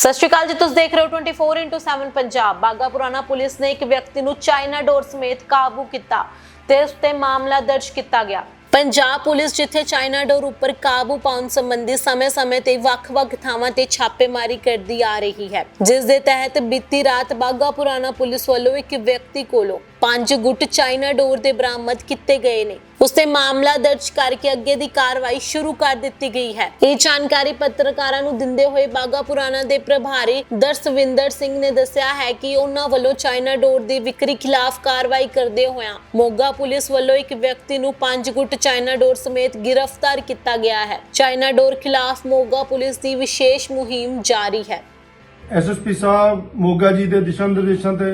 ਸਤਿ ਸ਼੍ਰੀ ਅਕਾਲ ਜੀ, ਤੁਸੀਂ ਦੇਖ ਰਹੇ ਹੋ 24/7 ਪੰਜਾਬ। ਬਾਗਾ ਪੁਲਿਸ ਨੇ ਇੱਕ ਵਿਅਕਤੀ ਨੂੰ ਚਾਈਨਾ ਡੋਰ ਸਮੇਤ ਕਾਬੂ ਕੀਤਾ ਤੇ ਉਸ ਤੇ ਮਾਮਲਾ ਦਰਜ ਕੀਤਾ ਗਿਆ। ਪੰਜਾਬ ਪੁਲਿਸ ਜਿੱਥੇ ਚਾਈਨਾ ਡੋਰ ਉੱਪਰ ਕਾਬੂ ਪਾਉਣ ਸੰਬੰਧੀ ਸਮੇਂ-ਸਮੇਂ ਤੇ ਵੱਖ-ਵੱਖ ਥਾਵਾਂ ਤੇ ਛਾਪੇਮਾਰੀ ਕਰਦੀ ਆ ਰਹੀ ਹੈ। ਜਿਸ ਦੇ ਤਹਿਤ ਬੀਤੀ ਰਾਤ ਬਾਗਾ ਪੁਰਾਣਾ ਪੁਲਿਸ ਵੱਲੋਂ ਇੱਕ ਵਿਅਕਤੀ ਕੋਲੋਂ ਪੰਜ ਗੁੱਟ ਚਾਈਨਾ ਡੋਰ ਦੇ ਬਰਾਮਦ ਕੀਤੇ ਗਏ ਨੇ। ਉਸ ਤੇ ਮਾਮਲਾ ਦਰਜ ਕਰਕੇ ਅੱਗੇ ਦੀ ਕਾਰਵਾਈ ਸ਼ੁਰੂ ਕਰ ਦਿੱਤੀ ਗਈ ਹੈ। ਇਹ ਜਾਣਕਾਰੀ ਪੱਤਰਕਾਰਾਂ ਨੂੰ ਦਿੰਦੇ ਹੋਏ ਬਾਗਾ ਪੁਰਾਣਾ ਦੇ ਪ੍ਰਭਾਰੀ ਦਰਸਵਿੰਦਰ ਸਿੰਘ ਨੇ ਦੱਸਿਆ ਹੈ ਕਿ ਉਹਨਾਂ ਵੱਲੋਂ ਚਾਈਨਾ ਡੋਰ ਦੀ ਵਿਕਰੀ ਖਿਲਾਫ ਕਾਰਵਾਈ ਕਰਦੇ ਹੋਇਆਂ ਮੋਗਾ ਪੁਲਿਸ ਵੱਲੋਂ ਇੱਕ ਵਿਅਕਤੀ ਨੂੰ ਪੰਜ ਗੁੱਟ ਚਾਈਨਾ ਡੋਰ ਸਮੇਤ ਗ੍ਰਿਫਤਾਰ ਕੀਤਾ ਗਿਆ ਹੈ। ਚਾਈਨਾ ਡੋਰ ਖਿਲਾਫ ਮੋਗਾ ਪੁਲਿਸ ਦੀ ਵਿਸ਼ੇਸ਼ ਮੁਹਿੰਮ ਜਾਰੀ ਹੈ। ਐਸਐਸਪੀ ਸਾਹਿਬ ਮੋਗਾ ਜੀ ਦੇ ਦਿਸ਼ਾ ਨਿਰਦੇਸ਼ਾਂ ਤੇ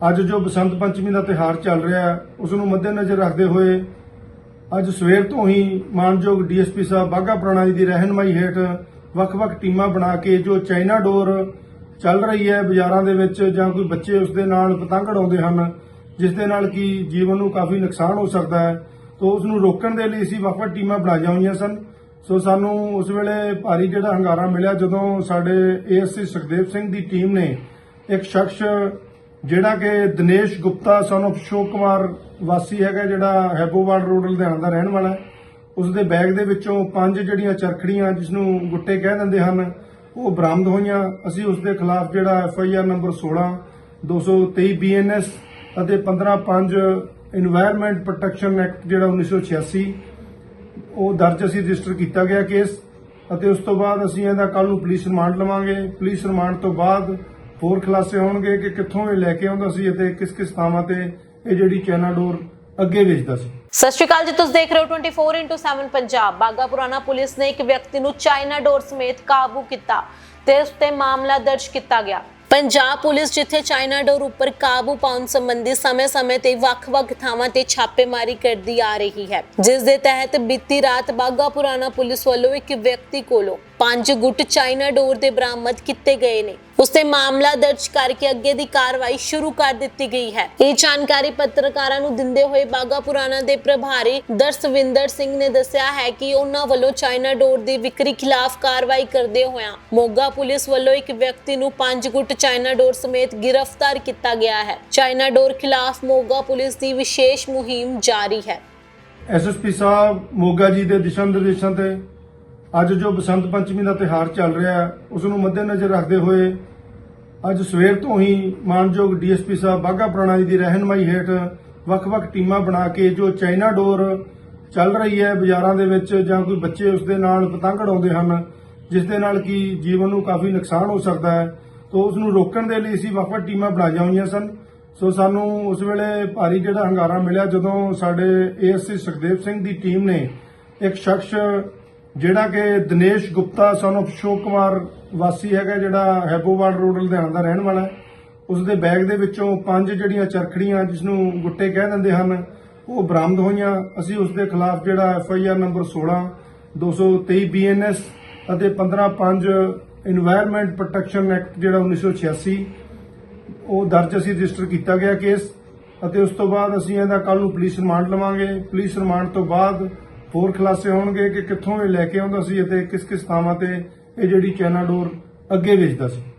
ਅੱਜ ਜੋ ਬਸੰਤ ਪੰਚਮੀ ਦਾ ਤਿਹਾਰ ਚੱਲ ਰਿਹਾ ਹੈ, ਉਸ ਨੂੰ ਮੱਦੇਨਜ਼ਰ ਰੱਖਦੇ ਹੋਏ ਅੱਜ ਸਵੇਰ ਤੋਂ ਹੀ ਮਾਨਯੋਗ ਡੀਐਸਪੀ ਸਾਹਿਬ ਬਾਗਾ ਪੁਰਾਣਾ ਜੀ ਦੀ ਰਹਿਨਮਾਈ ਹੇਠ ਵੱਖ-ਵੱਖ ਟੀਮਾਂ ਬਣਾ ਕੇ ਜੋ ਚਾਈਨਾ ਡੋਰ ਚੱਲ ਰਹੀ ਹੈ ਬਾਜ਼ਾਰਾਂ ਦੇ ਵਿੱਚ ਜਾਂ ਕੋਈ ਬੱਚੇ ਉਸ ਦੇ ਨਾਲ ਪਤੰਗ ਉਡਾਉਂਦੇ ਹਨ, ਜਿਸ ਦੇ ਨਾਲ ਕੀ ਜੀਵਨ ਨੂੰ ਕਾਫੀ ਨੁਕਸਾਨ ਹੋ ਸਕਦਾ ਹੈ, ਤੋਂ ਉਸ ਨੂੰ ਰੋਕਣ ਦੇ ਲਈ ਅਸੀਂ ਵੱਖ-ਵੱਖ ਟੀਮਾਂ ਬਣਾਈਆਂ ਹੋਈਆਂ ਸਨ। ਸੋ ਸਾਨੂੰ ਉਸ ਵੇਲੇ ਭਾਰੀ ਜਿਹੜਾ ਹੰਗਾਰਾ ਮਿਲਿਆ ਜਦੋਂ ਸਾਡੇ ਏਐਸਸੀ ਸੁਖਦੇਵ ਸਿੰਘ ਦੀ ਟੀਮ ਨੇ ਇੱਕ ਸ਼ਖਸ ਜਿਹੜਾ ਕਿ ਦਿਨੇਸ਼ ਗੁਪਤਾ ਸਨ ਆਫ ਸ਼ੋਕ ਕੁਮਾਰ ਵਾਸੀ ਹੈਗਾ, ਜਿਹੜਾ ਹੈਬੋਵਾਲ ਰੋਡ, ਲੁਧਿਆਣਾ ਦਾ ਰਹਿਣ ਵਾਲਾ ਹੈ। ਉਸ ਦੇ ਬੈਗ ਦੇ ਵਿੱਚੋਂ ਪੰਜ ਜਿਹੜੀਆਂ ਚਰਖੜੀਆਂ ਜਿਸ ਨੂੰ ਗੁੱਟੇ ਕਹਿ ਦਿੰਦੇ ਹਨ, ਉਹ ਬਰਾਮਦ ਹੋਈਆਂ। ਅਸੀਂ ਉਸ ਦੇ ਖਿਲਾਫ ਜਿਹੜਾ F I R number 16 223 BNS ਅਤੇ 155 এনवायरमेंट ਪ੍ਰੋਟੈਕਸ਼ਨ ਐਕਟ ਜਿਹੜਾ 1986 ਉਹ ਦਰਜ ਅਸੀਂ ਰਜਿਸਟਰ ਕੀਤਾ ਗਿਆ ਕੇਸ। ਅਤੇ ਉਸ ਤੋਂ ਬਾਅਦ ਅਸੀਂ ਇਹਦਾ ਕੱਲ ਨੂੰ ਪੁਲਿਸ ਰਿਮਾਂਡ ਲਵਾਂਗੇ। ਪੁਲਿਸ ਰਿਮਾਂਡ ਤੋਂ ਬਾਅਦ ਹੋਰ ਖੁਲਾਸੇ ਹੋਣਗੇ ਕਿ ਕਿੱਥੋਂ ਇਹ ਲੈ ਕੇ ਆਉਂਦਾ ਸੀ ਅਤੇ ਕਿਸ ਕਿਸ ਥਾਵਾਂ ਤੇ ਇਹ ਜਿਹੜੀ ਚਾਈਨਾ ਡੋਰ ਅੱਗੇ ਵੇਚਦਾ ਸੀ? ਸਤਿ ਸ਼੍ਰੀ ਅਕਾਲ ਜੀ, ਤੁਸੀਂ ਦੇਖ ਰਹੇ ਹੋ 24/7 ਪੰਜਾਬ। ਬਾਗਾ ਪੁਰਾਣਾ ਪੁਲਿਸ ਨੇ ਇੱਕ ਵਿਅਕਤੀ ਨੂੰ ਚਾਈਨਾ ਡੋਰ ਸਮੇਤ ਕਾਬੂ ਕੀਤਾ ਤੇ ਉਸ ਤੇ ਮਾਮਲਾ ਦਰਜ ਕੀਤਾ ਗਿਆ। ਪੰਜਾਬ ਪੁਲਿਸ ਜਿੱਥੇ ਚਾਈਨਾ ਡੋਰ ਉੱਪਰ ਕਾਬੂ ਪਾਉਣ ਸੰਬੰਧੀ ਸਮੇਂ-ਸਮੇਂ ਤੇ ਵੱਖ-ਵੱਖ ਥਾਵਾਂ ਤੇ ਛਾਪੇਮਾਰੀ ਕਰਦੀ ਆ ਰਹੀ ਹੈ, ਜਿਸ ਦੇ ਤਹਿਤ ਬੀਤੀ ਰਾਤ ਬਾਗਾ ਪੁਰਾਣਾ ਪੁਲਿਸ ਵੱਲੋਂ ਇੱਕ ਵਿਅਕਤੀ ਕੋਲੋਂ ਪੰਜ ਗੁੱਟ ਚਾਈਨਾ ਡੋਰ ਦੇ ਬਰਾਮਦ ਕੀਤੇ ਗਏ ਨੇ। ਉਸ ਤੇ ਮਾਮਲਾ ਦਰਜ ਕਰਕੇ ਅੱਗੇ ਦੀ ਕਾਰਵਾਈ ਸ਼ੁਰੂ ਕਰ ਦਿੱਤੀ ਗਈ ਹੈ। ਇਹ ਜਾਣਕਾਰੀ ਪੱਤਰਕਾਰਾਂ ਨੂੰ ਦਿੰਦੇ ਹੋਏ ਬਾਗਾ ਪੁਰਾਣਾ ਦੇ ਪ੍ਰਭਾਰੀ ਦਰਸਵਿੰਦਰ ਸਿੰਘ ਨੇ ਦੱਸਿਆ ਹੈ ਕਿ ਉਹਨਾਂ ਵੱਲੋਂ ਚਾਈਨਾ ਡੋਰ ਦੀ ਵਿਕਰੀ ਖਿਲਾਫ ਕਾਰਵਾਈ ਕਰਦੇ ਹੋਇਆਂ ਮੋਗਾ ਪੁਲਿਸ ਵੱਲੋਂ ਇੱਕ ਵਿਅਕਤੀ ਨੂੰ ਪੰਜ ਗੁੱਟ ਚਾਈਨਾ ਡੋਰ ਸਮੇਤ ਗ੍ਰਿਫਤਾਰ ਕੀਤਾ ਗਿਆ ਹੈ। ਚਾਈਨਾ ਡੋਰ ਖਿਲਾਫ ਮੋਗਾ ਪੁਲਿਸ ਦੀ ਵਿਸ਼ੇਸ਼ ਮੁਹਿੰਮ ਜਾਰੀ ਹੈ। ਐਸਐਸਪੀ ਸਾਹਿਬ, ਮੋਗਾ ਜੀ ਦੇ ਦਿਸ਼ਾ ਨਿਰਦੇਸ਼ਾਂ ਤੇ ਅੱਜ ਜੋ ਬਸੰਤ ਪੰਚਮੀ ਦਾ ਤਿਹਾਰ ਚੱਲ ਰਿਹਾ ਹੈ, ਉਸ ਨੂੰ ਮੱਦੇਨਜ਼ਰ ਰੱਖਦੇ ਹੋਏ ਅੱਜ ਸਵੇਰ ਤੋਂ ਹੀ ਮਾਨਯੋਗ ਡੀਐਸਪੀ ਸਾਹਿਬ ਬਾਗਾ ਪੁਰਾਣਾ ਜੀ ਦੀ ਰਹਿਨਮਾਈ ਹੇਠ ਵੱਖ-ਵੱਖ ਟੀਮਾਂ ਬਣਾ ਕੇ ਜੋ ਚਾਈਨਾ ਡੋਰ ਚੱਲ ਰਹੀ ਹੈ ਬਾਜ਼ਾਰਾਂ ਦੇ ਵਿੱਚ ਜਾਂ ਕੋਈ ਬੱਚੇ ਉਸ ਦੇ ਨਾਲ ਪਤੰਗ ਉਡਾਉਂਦੇ ਹਨ, ਜਿਸ ਦੇ ਨਾਲ ਕੀ ਜੀਵਨ ਨੂੰ ਕਾਫੀ ਨੁਕਸਾਨ ਹੋ ਸਕਦਾ ਹੈ, ਤੋਂ ਉਸ ਨੂੰ ਰੋਕਣ ਦੇ ਲਈ ਅਸੀਂ ਵੱਖ-ਵੱਖ ਟੀਮਾਂ ਬਣਾਈਆਂ ਹੋਈਆਂ ਸਨ। ਸੋ ਸਾਨੂੰ ਉਸ ਵੇਲੇ ਭਾਰੀ ਜਿਹੜਾ ਹੰਗਾਰਾ ਮਿਲਿਆ ਜਦੋਂ ਸਾਡੇ ਏਐਸਸੀ ਸੁਖਦੇਵ ਸਿੰਘ ਦੀ ਟੀਮ ਨੇ ਇੱਕ ਸ਼ਖਸ ਜਿਹੜਾ ਕਿ ਦਿਨੇਸ਼ ਗੁਪਤਾ ਸਨ ਆਫ ਸ਼ੋਕ ਕੁਮਾਰ ਵਾਸੀ ਹੈਗਾ, ਜਿਹੜਾ ਹੈਬੋਵਾਲ ਰੋਡ, ਲੁਧਿਆਣਾ ਦਾ ਰਹਿਣ ਵਾਲਾ ਉਸ ਦੇ ਬੈਗ ਦੇ ਵਿੱਚੋਂ ਪੰਜ ਜਿਹੜੀਆਂ ਚਰਖੜੀਆਂ ਜਿਸ ਨੂੰ ਗੁੱਟੇ ਕਹਿ ਦਿੰਦੇ ਹਨ, ਉਹ ਬਰਾਮਦ ਹੋਈਆਂ। ਅਸੀਂ ਉਸ ਦੇ ਖਿਲਾਫ ਜਿਹੜਾ F I R number 16 223 BNS ਅਤੇ 155 এনवायरमेंट ਪ੍ਰੋਟੈਕਸ਼ਨ ਐਕਟ ਜਿਹੜਾ 1986 ਉਹ ਦਰਜ ਅਸੀਂ ਰਜਿਸਟਰ ਕੀਤਾ ਗਿਆ ਕੇਸ। ਅਤੇ ਉਸ ਤੋਂ ਬਾਅਦ ਅਸੀਂ ਇਹਦਾ ਕੱਲ ਨੂੰ ਪੁਲਿਸ ਰਿਮਾਂਡ ਲਵਾਂਗੇ। ਪੁਲਿਸ ਰਿਮਾਂਡ ਤੋਂ ਬਾਅਦ ਹੋਰ ਖੁਲਾਸੇ ਹੋਣਗੇ ਕਿ ਕਿੱਥੋਂ ਇਹ ਲੈ ਕੇ ਆਉਂਦਾ ਸੀ ਅਤੇ ਕਿਸ ਕਿਸ ਥਾਵਾਂ ਤੇ ਇਹ ਜਿਹੜੀ ਚਾਈਨਾ ਡੋਰ ਅੱਗੇ ਵੇਚਦਾ ਸੀ।